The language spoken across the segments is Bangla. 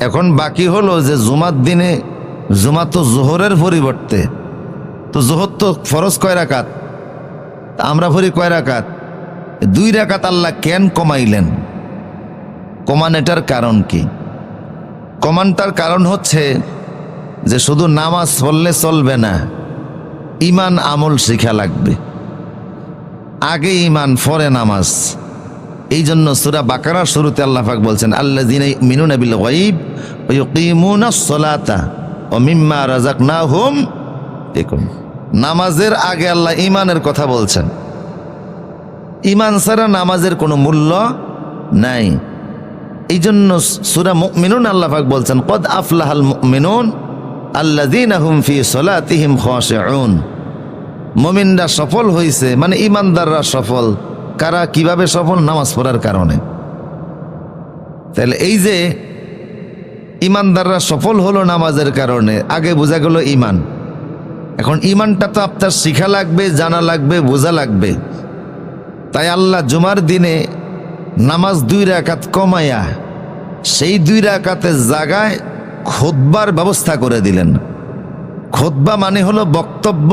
এখন বাকি হলো যে জুমার দিনে জুমা তো জোহরের পরিবর্তে। তো জোহর তো ফরজ কয় রাকাত? আমরা ভরি কয় রাকাত? দুই রাকাত আল্লাহ কেন কমাইলেন? কমান এটার কারণ কি? কমানটার কারণ হচ্ছে যে শুধু নামাজ পড়লে চলবে না ইমান আমল শিখা লাগবে। আগে ইমান ফরে নামাজ। এই জন্য সুরা বাকারার শুরুতে আল্লাহ পাক বলছেন আল্লাহ দিন মিনুন বিল গাইব ওয়ুকিমুনা সলাতা ও মিম্মা রাজাকনাহুম দেখুন, নামাজের আগে আল্লাহ ইমানের কথা বলছেন। ইমান ছাড়া নামাজের কোনো মূল্য নাই। এই জন্য সুরা মিনুন আল্লাহ পাক বলছেন, কদ আফলাহাল মিনুন আল্লাদিন আহুম ফি সলাতিহিম খাশিউন মমিনরা সফল হয়েছে মানে ইমানদাররা সফল। কারা কীভাবে সফল? নামাজ পড়ার কারণে। তাহলে এই যে ইমানদাররা সফল হলো নামাজের কারণে, আগে বোঝা গেল ইমান। এখন ইমানটা তো আপনার শিখা লাগবে, জানা লাগবে, বোঝা লাগবে। তাই আল্লাহ জুমার দিনে নামাজ দুই রাকাত কমায়া, সেই দুই রাকাতের জায়গায় খোদবার ব্যবস্থা করে দিলেন। খোদবা মানে হলো বক্তব্য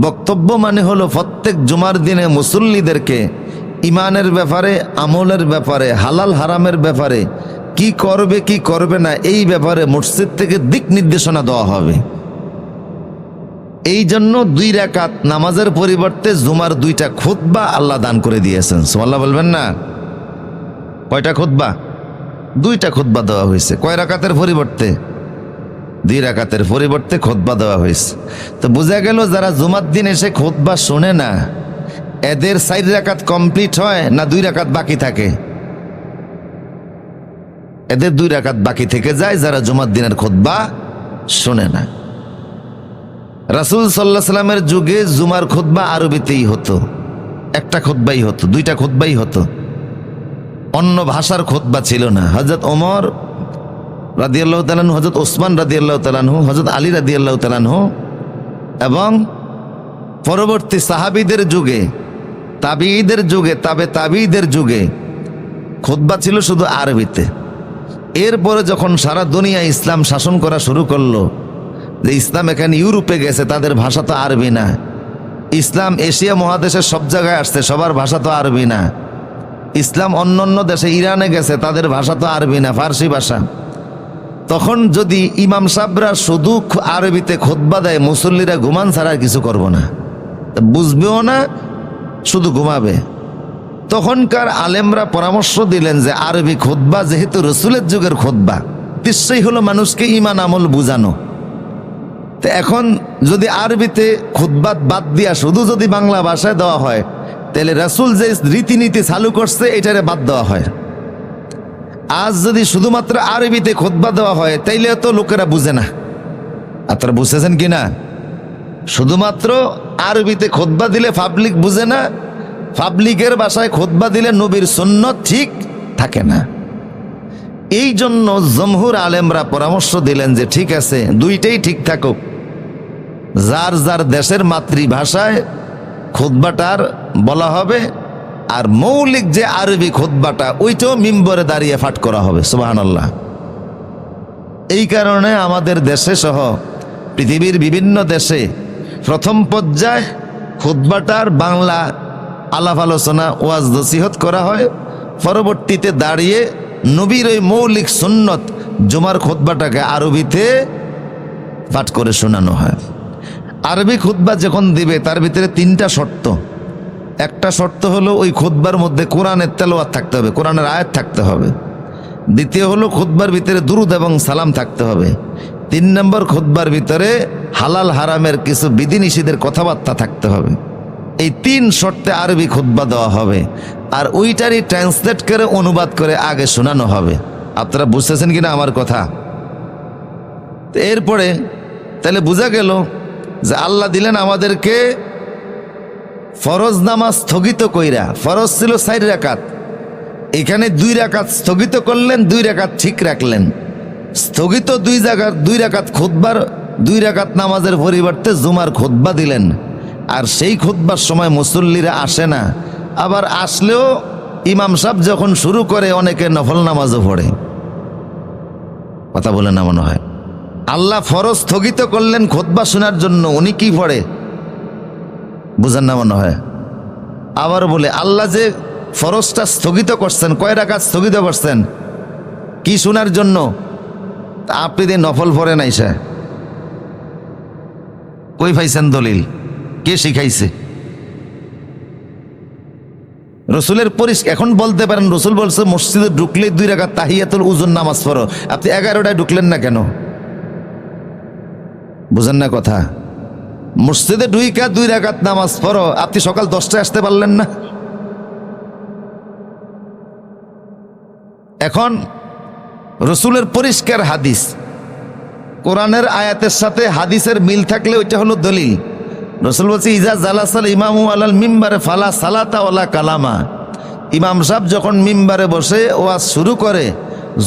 বক্তব্য মানে হলো প্রত্যেক জুমার দিনে মুসল্লিদেরকে ইমানের ব্যাপারে, আমলের ব্যাপারে, হালাল হারামের ব্যাপারে, কি করবে কি করবে না, এই ব্যাপারে মসজিদ থেকে দিক নির্দেশনা দেওয়া হবে। এই জন্য দুই রাকাত নামাজের পরিবর্তে জুমার দুইটা খুতবা আল্লাহ দান করে দিয়েছেন। সোমাল্লাহ বলবেন না? কয়টা খুতবা? দুইটা খুতবা দেওয়া হয়েছে। কয় রাকাতের পরিবর্তে? দুই রাকাতের পরিবর্তে খোদবা দেওয়া হয়েছে। তো বোঝা গেল যারা জুমার দিন এসে খোদবা শোনে না, এদের চার রাকাত কমপ্লিট হয় না দুই রাকাত বাকি থাকে? এদের দুই রাকাত বাকি থেকে যায় যারা জুমার দিনের খোদবা শোনে না। রাসুল সাল্লাহ সাল্লামের যুগে জুমার খোদবা আরবিতেই হতো। একটা খোদবাই হতো, দুইটা খোদবাই হতো। অন্য ভাষার খোদবা ছিল না। হজরত ওমর রাদিয়াল্লাহ তালানহু হজরত ওসমান রাদিয়াল্লাহ তালানহু হজরত আলী রাদিয়াল্লাহ তালানহু এবং পরবর্তী সাহাবিদের যুগে, তাবিঈদের যুগে, তাবে তাবিঈদের যুগে খোদবা ছিল শুধু আরবিতে। এরপরে যখন সারা দুনিয়া ইসলাম শাসন করা শুরু করল, যে ইসলাম এখানে ইউরোপে গেছে, তাদের ভাষা তো আরবি না। ইসলাম এশিয়া মহাদেশের সব জায়গায় আসছে, সবার ভাষা তো আরবি না। ইসলাম অন্য অন্য দেশে ইরানে গেছে, তাদের ভাষা তো আরবি না, ফার্সি ভাষা। তখন যদি ইমাম সাহরা শুধু আরবিতে খোদবা দেয়, মুসল্লিরা ঘুমান ছাড়া কিছু করব না। বুঝবেও না, শুধু ঘুমাবে। তখনকার আলেমরা পরামর্শ দিলেন যে আরবি খোদবা যেহেতু রসুলের যুগের খোদবা নিশ্চয়ই হলো মানুষকে ইমান আমল বুঝানো। তো এখন যদি আরবিতে খুদ্বাত বাদ দিয়া শুধু যদি বাংলা ভাষায় দেওয়া হয়, তাহলে রাসুল যে রীতিনীতি চালু করছে, এটারে বাদ দেওয়া হয়। আজ যদি শুধুমাত্র আরবিতে খোদবা দেওয়া হয়, তাইলে তো লোকেরা বুঝে না। আপনারা বুঝেছেন কি না? শুধুমাত্র আরবিতে খোদবা দিলে পাবলিক বুঝে না পাবলিকের বাসায় খোদবা দিলে নবীর সৈন্য ঠিক থাকে না। এই জন্য জমহুর আলেমরা পরামর্শ দিলেন যে, ঠিক আছে, দুইটাই ঠিক থাকুক। যার যার দেশের মাতৃভাষায় খুদ্বাটার বলা হবে আর মৌলিক যে আরবি খুদ্বাটা ওইটাও মিম্বরে দাঁড়িয়ে ফাট করা হবে সুবাহান আল্লাহ এই কারণে আমাদের দেশে সহ পৃথিবীর বিভিন্ন দেশে প্রথম পর্যায়ে খুদ্বাটার বাংলা আলাপ আলোচনা, ওয়াজ নসিহত করা হয়। পরবর্তীতে দাঁড়িয়ে নবীর ওই মৌলিক সুন্নত জুমার খুদ্বাটাকে আরবিতে পাঠ করে শোনানো হয়। আরবি খুদ্া যখন দিবে, তার ভিতরে তিনটা শর্ত। একটা শর্ত হলো ওই খুদ্বার মধ্যে কোরআনের তেলোয়াত থাকতে হবে, কোরআনের আয়াত থাকতে হবে। দ্বিতীয় হলো খুদ্বার ভিতরে দুরুদ এবং সালাম থাকতে হবে। তিন নম্বর খুদ্বার ভিতরে হালাল হারামের কিছু বিধিনিষেধের কথাবার্তা থাকতে হবে। এই তিন শর্তে আরবি খুদ্া দেওয়া হবে। আর ওইটারই ট্রান্সলেট করে অনুবাদ করে আগে শোনানো হবে। আপনারা বুঝতেছেন কিনা আমার কথা? এরপরে তাহলে বোঝা গেল যে আল্লাহ দিলেন আমাদেরকে ফরজ নামাজ স্থগিত কইরা, ফরজ ছিল চার রাকাত। এখানে দুই রাকাত স্থগিত করলেন, দুই রাকাত ঠিক রাখলেন। স্থগিত দুই জায়গার দুই রাকাত খুদ্বার দুই রাকাত নামাজের পরিবর্তে জুমার খুদ্া দিলেন। আর সেই খুদ্বার সময় মুসল্লিরা আসে না। আবার আসলেও ইমাম সাহেব যখন শুরু করে, অনেকে নফল নামাজও পড়ে। কথা বলে না মনে হয়। আল্লাহ ফরজ স্থগিত করলেন খোদবা শোনার জন্য, উনি কি পড়ে? বুঝেন না মনে হয়। আবার বলে, আল্লাহ যে ফরজটা স্থগিত করছেন, কয় রাকাত স্থগিত করছেন? কি শোনার জন্য? আপনি দিয়ে নফল পড়ে নাই সে কই পাইছেন দলিল? কে শিখাইছে? রসুলের পরিস, এখন বলতে পারেন, রসুল বলছে, মসজিদে ঢুকলে দুই রাকাত তাহিয়াতুল উজুন নামাজ পড়ো। আপনি এগারোটায় ঢুকলেন না কেন? বুঝেন না কথা? মসজিদে ঢুইকা দুই রাকাত নামাজ পড়ো। আপনি সকাল দশটায় আসতে পারলেন না। এখন রসুলের পরিষ্কার হাদিস। কোরআনের আয়াতের সাথে হাদিসের মিল থাকলে ওইটা হলো দলিল। রসুল বলছে, ইজা জালাসাল ইমামু আলাল মিম্বারে ফালা সালাতা ওলা কালামা। ইমাম সাহেব যখন মিম্বারে বসে ওয়াজ শুরু করে,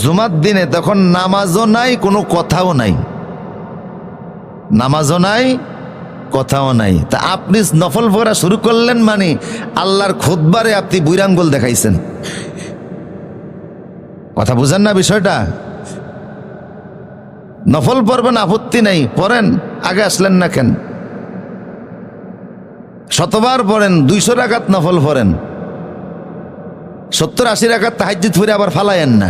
জুমার দিনে তখন নামাজও নাই, কোনো কথাও নাই। নামাজও নাই কথাও নাই। তা আপনি নফল পড়া শুরু করলেন মানে আল্লাহর খোদবারে আপনি বুইরাঙ্গল দেখাইছেন। কথা বুঝেন না বিষয়টা? নফল পড়বেন, আপত্তি নাই। পড়েন, আগে আসলেন না কেন? শতবার পড়েন, দুইশো রাকাত নফল পড়েন। সত্তর, আশি রাকাত তাহাজ্জুদ ফিরে আবার ফালায়েন না।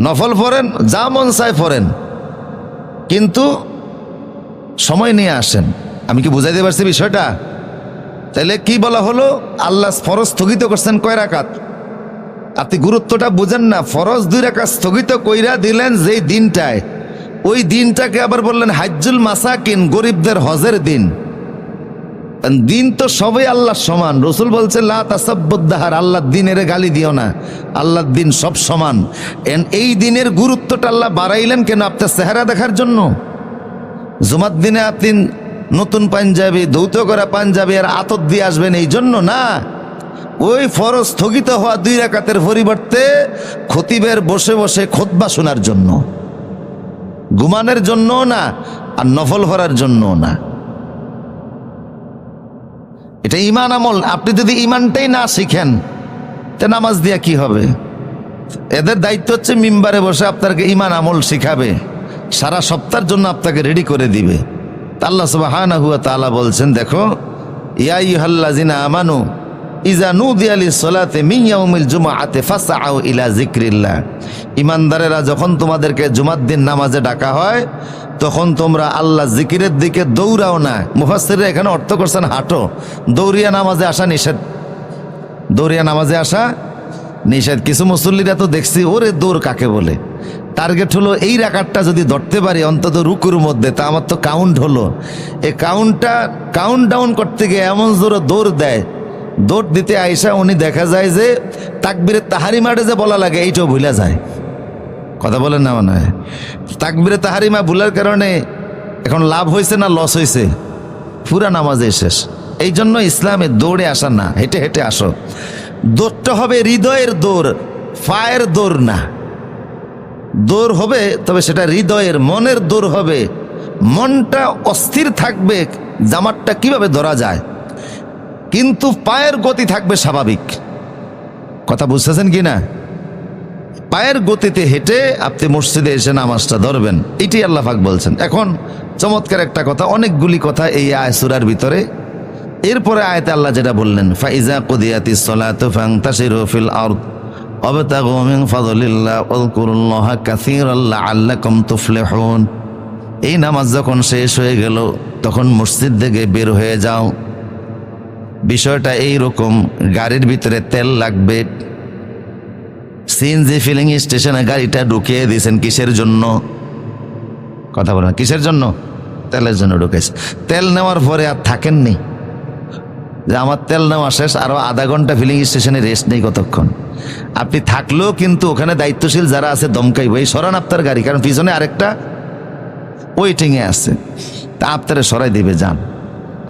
নফল পড়েন, যা মন চায় পড়েন। কিন্তু সময় নিয়ে আসেন। আমি কি বুঝাইতে পারছি বিষয়টা? তাহলে কি বলা হলো? আল্লাহ ফরজ স্থগিত করছেন কয় রাকাত? আপনি গুরুত্বটা বুঝেন না, ফরজ দুই রাকাত স্থগিত কইরা দিলেন যেই দিনটায়। ওই দিনটাকে আবার বললেন হাজ্জুল মাসাকিন, গরিবদের হজের দিন। দিন তো সবাই আল্লাহ সমান। রসুল বলছে লা তাসাব্বুদ্দাহার আল্লাহ দিনের গালি দিও না। আল্লাহর দিন সব সমান। এই দিনের গুরুত্বটা আল্লাহ বাড়াইলেন কেন আপনার চেহারা দেখার জন্য? জুমার দিনে আপনি নতুন পাঞ্জাবি, ধৌত করা পাঞ্জাবি আর আতত দিয়ে আসবেন, এই জন্য না। ওই ফরজ স্থগিত হওয়া দুই রাকাতের পরিবর্তে খতিবের বসে বসে খোদবা শোনার জন্য ঘুমানের জন্য না, আর নফল ভরার জন্য না। এটা ইমান আমল। আপনি যদি ইমানটাই না শিখেন, তে নামাজ দিয়া কি হবে? এদের দায়িত্ব হচ্ছে মিম্বারে বসে আপনাকে ইমান আমল শিখাবে। সারা সপ্তাহের জন্য আপনাকে রেডি করে দিবে। আল্লাহ সুবাহানা হুয়া তালা বলছেন, দেখো ইয়াই হাল্লাজিনা আমানু ইজা নুদিয়ালি সোলাতে মিয়াউমিল জুমা আতে ফাসা আও ইলা জিক্রিল্লাহ ইমানদারেরা যখন তোমাদেরকে জুমার দিন নামাজে ডাকা হয়, তখন তোমরা আল্লাহ জিকিরের দিকে দৌড়াও না। মুফাসিরা এখানে অর্থ করছেন হাঁটো। দৌড়িয়া নামাজে আসা নিষেধ। দৌড়িয়া নামাজে আসা নিষেধ। কিছু মুসল্লিরা তো দেখছি, ওরে দৌড় কাকে বলে? টার্গেট হলো এই রাকারটা যদি ধরতে পারি, অন্তত রুকুর মধ্যে, তা আমার তো কাউন্ট হলো। এই কাউন্টটা কাউন্ট ডাউন করতে গিয়ে এমন জোরে দৌড় দেয়। দৌড় দিতে আইসা উনি দেখা যায় যে তাকবিরে তাহারি মাঠে যে বলা লাগে, এইটাও ভুলা যায়। কথা বলেন না মনে হয়। তাকবিরে তাহারিমা ভুলার কারণে এখন লাভ হয়েছে না লস হয়েছে? পুরা নামাজে শেষ। এই জন্য ইসলামে দৌড়ে আসা না, হেঁটে হেঁটে আসো। দৌড়টা হবে হৃদয়ের দৌড় ফায়ের দৌড় না। দৌড় হবে, তবে সেটা হৃদয়ের মনের দৌড় হবে। মনটা অস্থির থাকবে জামারটা কীভাবে ধরা যায়? কিন্তু পায়ের গতি থাকবে স্বাভাবিক। কথা বুঝতেছেন কি না? পায়ের গতিতে হেঁটে আপনি মসজিদে এসে নামাজটা ধরবেন এটি আল্লাহ পাক বলছেন। এখন চমৎকার একটা কথা, অনেকগুলি কথা এই আয় আয়সুরার ভিতরে। এরপরে আয়তে আল্লাহ যেটা বললেন, ফাইজা কুদিয়াতি সলাতু ফাংতাশিরু ফিল আরদ। ওয়াবতাগু মিন ফাদলিল্লাহ ওয়াজকুরুল্লাহা কাসীরান লাআল্লাকুম তুফলিহুন। এই নামাজ যখন শেষ হয়ে গেল, তখন মসজিদ থেকে বের হয়ে যাও। বিষয়টা এই রকম গাড়ির ভিতরে তেল লাগবে। সিএনজি ফিলিং স্টেশনে গাড়িটা ঢুকিয়ে দিয়েছেন কিসের জন্য? কথা বলেন কিসের জন্য? তেলের জন্য ঢুকেছে। তেল নেওয়ার পরে আর থাকেননি। যে আমার তেল নেওয়া শেষ আরও আধা ঘণ্টা ফিলিং স্টেশনে রেস্ট নেই কতক্ষণ। আপনি থাকলেও কিন্তু ওখানে দায়িত্বশীল যারা আছে দমকাইব, এই সরান আপনার গাড়ি, কারণ পিছনে আরেকটা ওয়েটিংয়ে আছে। তা আপনারা সরাই দেবে, যান।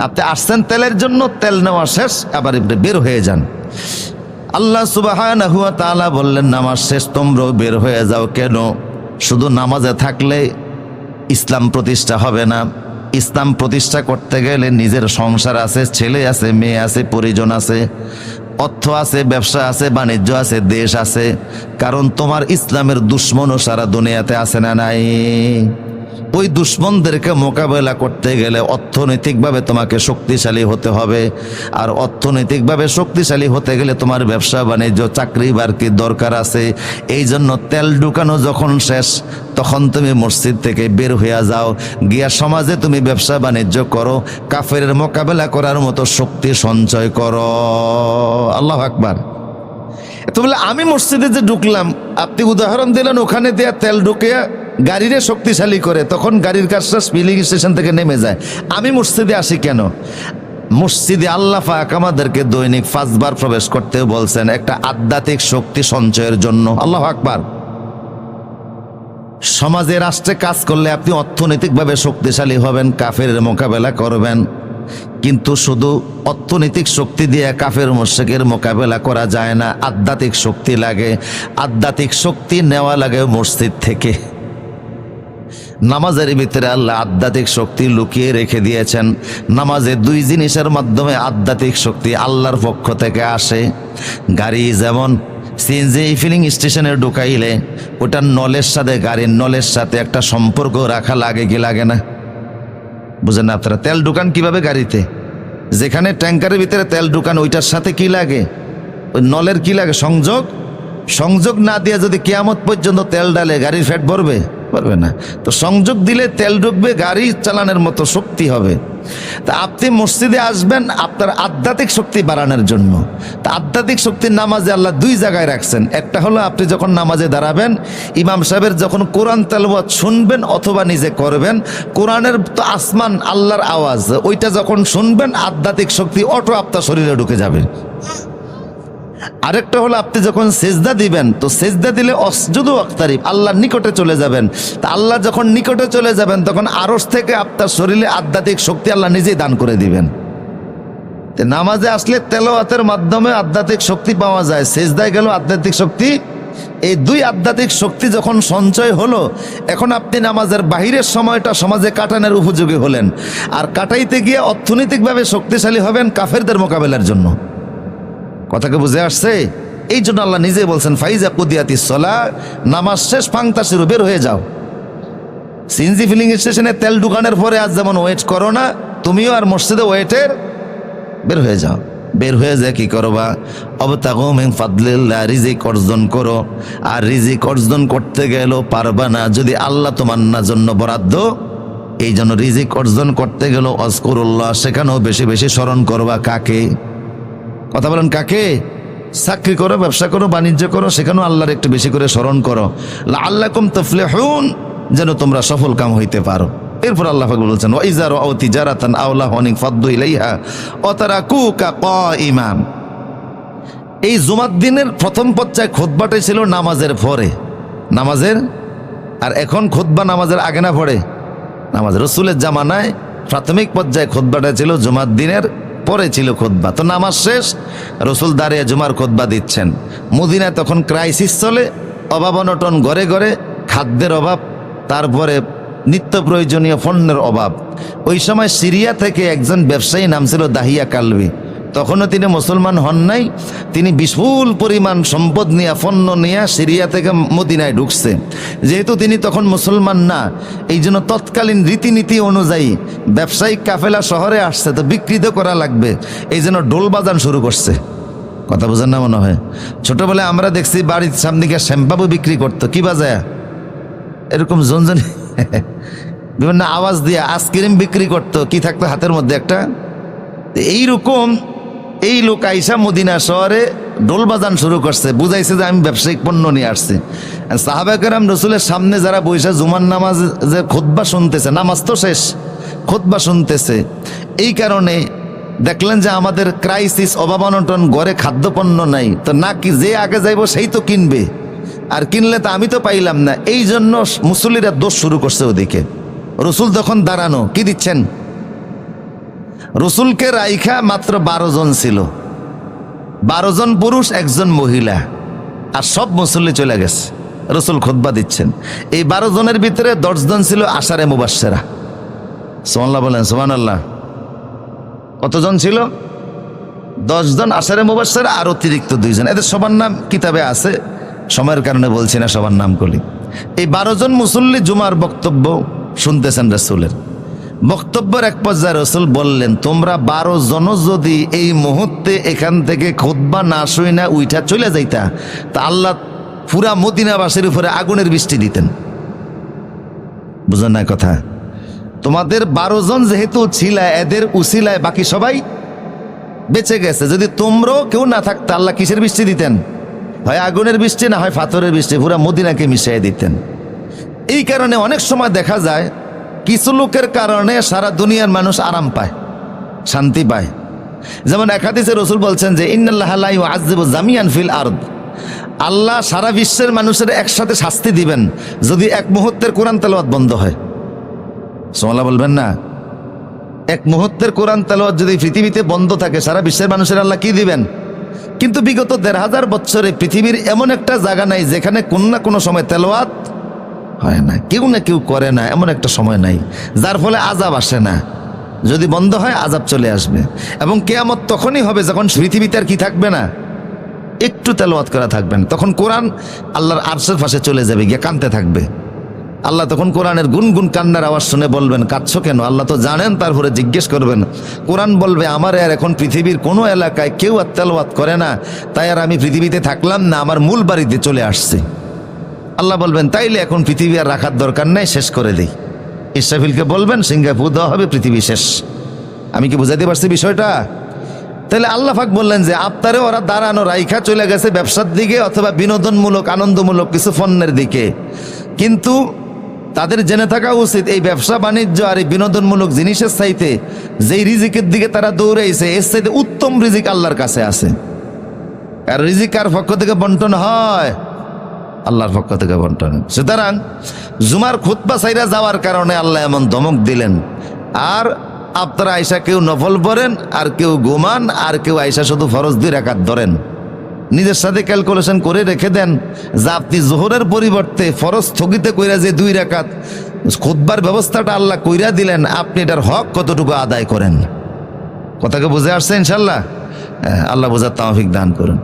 আপনি আসছেন তেলের জন্য, তেল নেওয়া শেষ, আবার বের হয়ে যান। আল্লাহ সুবাহ বললেন, নামাজ শেষ, তোমরাও বের হয়ে যাও কেন? শুধু নামাজে থাকলে ইসলাম প্রতিষ্ঠা হবে না। ইসলাম প্রতিষ্ঠা করতে গেলে নিজের সংসার আছে, ছেলে আছে, মেয়ে আছে, পরিজন আছে, অর্থ আছে, ব্যবসা আছে, বাণিজ্য আছে, দেশ আছে। কারণ তোমার ইসলামের দুশ্মনও সারা দুনিয়াতে আছে না নাই? ওই দুশ্মনদেরকে মোকাবেলা করতে গেলে অর্থনৈতিকভাবে তোমাকে শক্তিশালী হতে হবে। আর অর্থনৈতিকভাবে শক্তিশালী হতে গেলে তোমার ব্যবসা, বাণিজ্য, চাকরি বাকরি দরকার আছে। এই জন্য তেল ঢুকানো যখন শেষ, তখন তুমি মসজিদ থেকে বের হইয়া যাও। গিয়া সমাজে তুমি ব্যবসা, বাণিজ্য করো। কাফের মোকাবেলা করার মতো শক্তি সঞ্চয় করো। আল্লাহ আকবার। তো বলে, আমি মসজিদে যে ঢুকলাম, আপনি উদাহরণ দিলেন, ওখানে দেয়া তেল ঢুকে গাড়িরে শক্তিশালী করে তখন গাড়ির কাজটা স্পিলিং স্টেশন থেকে নেমে যায়। আমি মসজিদে আসি কেন? মসজিদে আল্লাহ আমাদেরকে দৈনিক পাঁচবার প্রবেশ করতে বলছেন, একটা আধ্যাত্মিক শক্তি সঞ্চয়ের জন্য। আল্লাহ আকবার। সমাজে রাষ্ট্রে কাজ করলে আপনি অর্থনৈতিকভাবে শক্তিশালী হবেন, কাফের মোকাবেলা করবেন। কিন্তু শুধু অর্থনৈতিক শক্তি দিয়ে কাফের মোশেকের মোকাবেলা করা যায় না, আধ্যাত্মিক শক্তি লাগে। আধ্যাত্মিক শক্তি নেওয়া লাগে মসজিদ থেকে। নামাজের ভিতরে আল্লাহ আধ্যাত্মিক শক্তি লুকিয়ে রেখে দিয়েছেন। নামাজে দুই জিনিসের মাধ্যমে আধ্যাত্মিক শক্তি আল্লাহর পক্ষ থেকে আসে। গাড়ি যেমন সিএনজি ফিলিং স্টেশনে ঢুকাইলে, ওটার নলের সাথে, গাড়ির নলের সাথে একটা সম্পর্ক রাখা লাগে কি লাগে না? বুঝেন না আপনারা? তেল ঢুকান কীভাবে গাড়িতে? যেখানে ট্যাঙ্কারের ভিতরে তেল ঢুকান, ওইটার সাথে কি লাগে? ওই নলের কি লাগে? সংযোগ? সংযোগ না দিয়ে যদি কেয়ামত পর্যন্ত তেল ডালে গাড়ির ফ্যাট ভরবে? পারবে না। তো সংযোগ দিলে তেল ঢুকবে, গাড়ি চালানোর মতো শক্তি হবে। তা আপনি মসজিদে আসবেন, আপনার আধ্যাত্মিক শক্তি বাড়ানোর জন্য। তা আধ্যাত্মিক শক্তির নামাজে আল্লাহ দুই জায়গায় রাখছেন। একটা হলো আপনি যখন নামাজে দাঁড়াবেন, ইমাম সাহেবের যখন কোরআন তেলবাদ শুনবেন অথবা নিজে করবেন, কোরআনের তো আসমান আল্লাহর আওয়াজ, ওইটা যখন শুনবেন, আধ্যাত্মিক শক্তি অটো আপনার শরীরে ঢুকে যাবে। আরেকটা হলো আপনি যখন সেজদা দিবেন, তো সেজদা দিলে অসজুদু আখতারিফ, আল্লাহর নিকটে চলে যাবেন। তা আল্লাহ যখন নিকটে চলে যাবেন, তখন আরস থেকে আপনার শরীরে আধ্যাত্মিক শক্তি আল্লাহ নিজেই দান করে দিবেন। তো নামাজে আসলে তেলাওয়াতের মাধ্যমে আধ্যাত্মিক শক্তি পাওয়া যায়। সেজদায় গেল আধ্যাত্মিক শক্তি। এই দুই আধ্যাত্মিক শক্তি যখন সঞ্চয় হলো, এখন আপনি নামাজের বাহিরের সময়টা সমাজে কাটানোর উপযোগী হলেন। আর কাটাইতে গিয়ে অর্থনৈতিকভাবে শক্তিশালী হবেন কাফেরদের মোকাবেলার জন্য। কথাকে বুঝে আসছে? এই জন্য আল্লাহ নিজে বলছেন, ফাইজা কুদিয়াতি সলা, নামাজ শেষ ফাংতা শুরু বের হয়ে যাও। সিনজি ফিলিং স্টেশনে তেল ঢুকানোর পরে আজ যেমন ওয়েট করো না, তুমিও আর মসজিদে ওয়েটের বের হয়ে যাও। বের হয়ে যায় কি করবা? অবতাগমিং ফাদলিল্লাহ, রিজিক অর্জন করো। আর রিজিক অর্জন করতে গেলেও পারবা না, যদি আল্লাহ তোমার না জন্য বরাদ্দ। এই জন্য রিজিক অর্জন করতে গেলেও অস্করুল্লাহ সেখানেও বেশি বেশি স্মরণ করবা কাকে? কথা বলেন, কাকে? চাকরি করো, ব্যবসা করো, বাণিজ্য করো, সেখানেও আল্লাহর একটু বেশি করে স্মরণ করো। আল্লাহ কুম তফলে হুন যেন তোমরা সফল কাম হইতে পারো। এরপর আল্লাহ পাক বলছেন ওয়াইজার আও তিজারাতান আওলা হনিক ফাদ্দু ইলাইহা অতারা কুকা ইমাম এই জুমার দিনের প্রথম পর্যায়ে খোদবাটাই ছিল নামাজের পরে নামাজের? আর এখন খোদবা নামাজের আগে না পড়ে নামাজ রসুলের জামানায় প্রাথমিক পর্যায়ে খোদবাটা ছিল জুমার দিনের পরে ছিল খোদবা। তো নামাজ শেষ, রসুল দাঁড়িয়ে জুমার খোদবা দিচ্ছেন। মদিনায় তখন ক্রাইসিস চলে, অভাব অনটন ঘরে ঘরে খাদ্যের অভাব, তারপরে নিত্য প্রয়োজনীয় পণ্যের অভাব। ওই সময় সিরিয়া থেকে একজন ব্যবসায়ী নাম ছিল দাহিয়া কালবি তখনও তিনি মুসলমান হন নাই। তিনি বিপুল পরিমাণ সম্পদ নিয়ে, পণ্য নিয়ে সিরিয়া থেকে মদিনায় ঢুকছে। যেহেতু তিনি তখন মুসলমান না, এই জন্য তৎকালীন রীতিনীতি অনুযায়ী ব্যবসায়িক কাফেলা শহরে আসছে, তো বিকৃত করা লাগবে। এই জন্য ডোল বাজান শুরু করছে। কথা বোঝেন না মনে হয়? ছোটবেলায় আমরা দেখছি বাড়ির সামনে গিয়ে শ্যাম্পাবু বিক্রি করতো। কি বাজায়? এরকম জনজনি বিভিন্ন আওয়াজ দিয়ে আইসক্রিম বিক্রি করতো। কি থাকতো হাতের মধ্যে একটা? এইরকম এই লোক আইসা মদিনা শহরে ডোল বাজান শুরু করছে, বুঝাইছে যে আমি ব্যবসায়িক পণ্য নিয়ে আসছি। সাহাবাকেরাম রসুলের সামনে যারা বৈশা জুমান নামাজ যে খোদবা শুনতেছে, নামাজ তো শেষ খোদবা শুনতেছে, এই কারণে দেখলেন যে আমাদের ক্রাইসিস অভাবানটন, ঘরে খাদ্যপণ্য নাই, তো না কি যে আগে যাইব সেই তো কিনবে, আর কিনলে তো আমি তো পাইলাম না এই জন্য মুসল্লিরা দোষ শুরু করছে ওদিকে। রসুল তখন দাঁড়ানো, কি দিচ্ছেন? রসুলকে রাইখা মাত্র বারো জন ছিল। বারো জন পুরুষ, একজন মহিলা। আর সব মুসল্লি চলে গেছে। রসুল খোদবা দিচ্ছেন। এই বারো জনের ভিতরে দশজন ছিল আষারে মুবাসেরা সোমান্লাহ বলেন সোমান আল্লাহ কতজন ছিল? দশজন আষাঢ়ে মুবাসার আর অতিরিক্ত দুইজন। এদের সবার নাম কিতাবে আছে, সময়ের কারণে বলছি না, সবার নাম করি। এই বারো জন মুসল্লি জুমার বক্তব্য শুনতেছেন রসুলের। বক্তব্যের এক পর্যায়ে রসুল বললেন, তোমরা বারো জন যদি এই মুহূর্তে এখান থেকে খোদবা না শুই না উইঠা চলে যাইতা, তা আল্লাহ পুরা মদিনাবাসীর উপরে আগুনের বৃষ্টি দিতেন। বুঝলেন না কথা? তোমাদের বারো জন যেহেতু ছিলা, এদের উসিলায় বাকি সবাই বেঁচে গেছে। যদি তোমরাও কেউ না থাকতো, আল্লাহ কিসের বৃষ্টি দিতেন? হয় আগুনের বৃষ্টি না হয় পাথরের বৃষ্টি, পুরা মদিনাকে মিশিয়ে দিতেন। এই কারণে অনেক সময় দেখা যায় কিছু লোকের কারণে সারা দুনিয়ার মানুষ আরাম পায়, শান্তি পায়। যেমন একাদিসে রসুল বলছেন যে জামিয়ান ফিল আর্দ। আল্লাহ সারা বিশ্বের মানুষের একসাথে শাস্তি দিবেন যদি এক মুহূর্তের কোরআন তেলাওয়াত বন্ধ হয়। সোমালা বলবেন না। এক মুহূর্তের কোরআন তেলাওয়াত যদি পৃথিবীতে বন্ধ থাকে, সারা বিশ্বের মানুষের আল্লাহ কি দিবেন? কিন্তু বিগত দেড় হাজার বছরে পৃথিবীর এমন একটা জায়গা নাই যেখানে কোন না কোনো সময় তেলাওয়াত হয় না। কেউ না কেউ করে না, এমন একটা সময় নাই, যার ফলে আজাব আসে না। যদি বন্ধ হয় আজাব চলে আসবে। এবং কেয়ামত তখনই হবে যখন পৃথিবীতে আর কি থাকবে না? একটু তেলাওয়াত করা থাকবেন তখন কোরআন আল্লাহর আরশের পাশে চলে যাবে, গিয়ে কানতে থাকবে। আল্লাহ তখন কোরআনের গুনগুন কান্নার আওয়াজ শুনে বলবেন, কাঁদছো কেন? আল্লাহ তো জানেন, তারপরে জিজ্ঞেস করবেন। কোরআন বলবে, আমার আর এখন পৃথিবীর কোনো এলাকায় কেউ আর তেলাওয়াত করে না। তাই আর আমি পৃথিবীতে থাকলাম না, আমার মূল বাড়িতে চলে আসছি। আল্লাহ বলবেন, তাইলে এখন পৃথিবী আর রাখার দরকার নেই, শেষ করে দিই। ইসরাফিলকে বলবেন সিঙ্গাপুর দেওয়া হবে, পৃথিবী শেষ। আমি কি বুঝাতে পারছি বিষয়টা? তাহলে আল্লাহ পাক বললেন যে, আপনারে ওরা দাঁড়ানো, রাইখা চলে গেছে ব্যবসার দিকে অথবা বিনোদনমূলক, আনন্দমূলক কিছু পণ্যের দিকে। কিন্তু তাদের জেনে থাকা উচিত, এই ব্যবসা বাণিজ্য আর এই বিনোদনমূলক জিনিসের চাইতে যেই রিজিকের দিকে তারা দৌড়াইছে, এর চাইতে উত্তম রিজিক আল্লাহর কাছে আছে। আর রিজিক কার পক্ষ থেকে বন্টন হয়? আল্লাহর পক্ষ থেকে বন্টন। সুতরাং জুমার খুতবা সাইরা যাওয়ার কারণে আল্লাহ এমন ধমক দিলেন, আর আপনারা আয়সা কেউ নফল পড়েন, আর কেউ ঘুমান আর কেউ আয়সা শুধু ফরজ দুই রাকাত ধরেন। নিজের সাথে ক্যালকুলেশন করে রেখে দেন যে আপনি জোহরের পরিবর্তে ফরজ স্থগিত কইরা যে দুই রাকাত খুতবার ব্যবস্থাটা আল্লাহ কইরা দিলেন, আপনি এটার হক কতটুকু আদায় করেন? কথাকে বুঝে আসছে ইনশাল্লাহ? আল্লাহ বোঝার তামাফিক দান করুন।